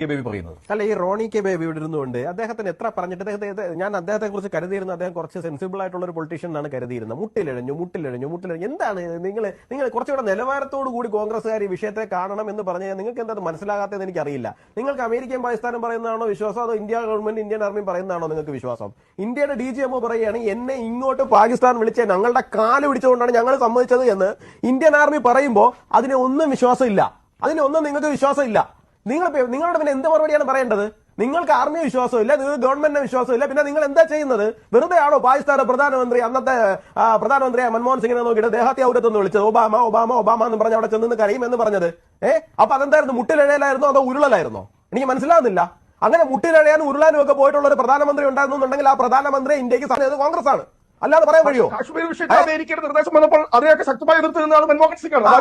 ഈ ബേബി പറയുന്നത്. അല്ല ഈ റോണി കെ ബേബി ഇവിടെ ഇരുന്നുകൊണ്ട് അദ്ദേഹത്തിന് എത്ര പറഞ്ഞിട്ട് അദ്ദേഹത്തെ ഞാൻ അദ്ദേഹത്തെ കുറിച്ച് കരുതിയിരുന്ന അദ്ദേഹം കുറച്ച് സെൻസിബിൾ ആയിട്ടുള്ള ഒരു പൊളിറ്റീഷ്യൻ എന്നാണ് കരുതിയിരുന്നത്. മുട്ടിലിഴഞ്ഞു മുട്ടിലിഴഞ്ഞു മുട്ടിലിഴഞ്ഞു. എന്താണ് നിങ്ങൾ നിങ്ങൾ കുറച്ചുകൂടെ നിലവാരത്തോടു കൂടി കോൺഗ്രസ്സുകാർ ഈ വിഷയത്തെ കാണണം എന്ന് പറഞ്ഞാൽ നിങ്ങൾക്ക് എന്താ മനസ്സിലാകാത്തത് എനിക്കറിയില്ല. നിങ്ങൾക്ക് അമേരിക്കൻ പാകിസ്ഥാനും പറയുന്നതാണോ വിശ്വാസം അതോ ഇന്ത്യ ഗവൺമെന്റ് ഇന്ത്യൻ ആർമി പറയുന്നതാണോ നിങ്ങൾക്ക് വിശ്വാസം? ഇന്ത്യയുടെ ഡി ജി എംഒ പറയുകയാണ് എന്നെ ഇങ്ങോട്ട് പാകിസ്ഥാൻ വിളിച്ച ഞങ്ങളുടെ കാൽ പിടിച്ചുകൊണ്ടാണ് ഞങ്ങൾ സമ്മതിച്ചത് എന്ന് ഇന്ത്യൻ ആർമി പറയുമ്പോൾ അതിനെ ഒന്നും വിശ്വാസമില്ല. അതിനെ ഒന്നും നിങ്ങൾക്ക് വിശ്വാസമില്ല. നിങ്ങൾ നിങ്ങളുടെ പിന്നെ എന്ത് മറുപടിയാണ് പറയേണ്ടത്? നിങ്ങൾക്ക് ആർമിയെ വിശ്വാസമില്ല നിങ്ങൾക്ക് ഗവൺമെന്റിനെ വിശ്വാസമില്ല പിന്നെ നിങ്ങൾ എന്താ ചെയ്യുന്നത്? വെറുതെ ആണോ പാകിസ്ഥാന പ്രധാനമന്ത്രി അന്നത്തെ പ്രധാനമന്ത്രിയായ മൻമോഹൻ സിംഗിനെ നോക്കിയിട്ട് ദേഹാത്തി ഔരത്തെന്ന് വിളിച്ചത്? ഒബാമ ഒബാമ ഒബാമ എന്ന് പറഞ്ഞ് അവിടെ ചെന്ന് കരയും എന്ന് പറഞ്ഞത്. ഏഹ് അപ്പൊ അതെന്തായിരുന്നു? മുട്ടിലിഴയിലായിരുന്നോ അതോ ഉരുളലായിരുന്നോ? എനിക്ക് മനസ്സിലാവുന്നില്ല. അങ്ങനെ മുട്ടിലഴയാനും ഉരുളാനും ഒക്കെ പോയിട്ടുള്ള ഒരു പ്രധാനമന്ത്രി ഉണ്ടായിരുന്നുണ്ടെങ്കിൽ ആ പ്രധാനമന്ത്രി ഇന്ത്യയ്ക്ക് കോൺഗ്രസ് ആണ് അല്ലാതെ പറയാൻ കഴിയോ കാശ്മീർ വിഷയത്തിൽ അമേരിക്കയുടെ നിർദ്ദേശം വന്നപ്പോൾ അതിനെയൊക്കെ ശക്തമായി എതിർത്ത് നിന്നാണ് മൻമോഹൻ സിംഗ് ആ,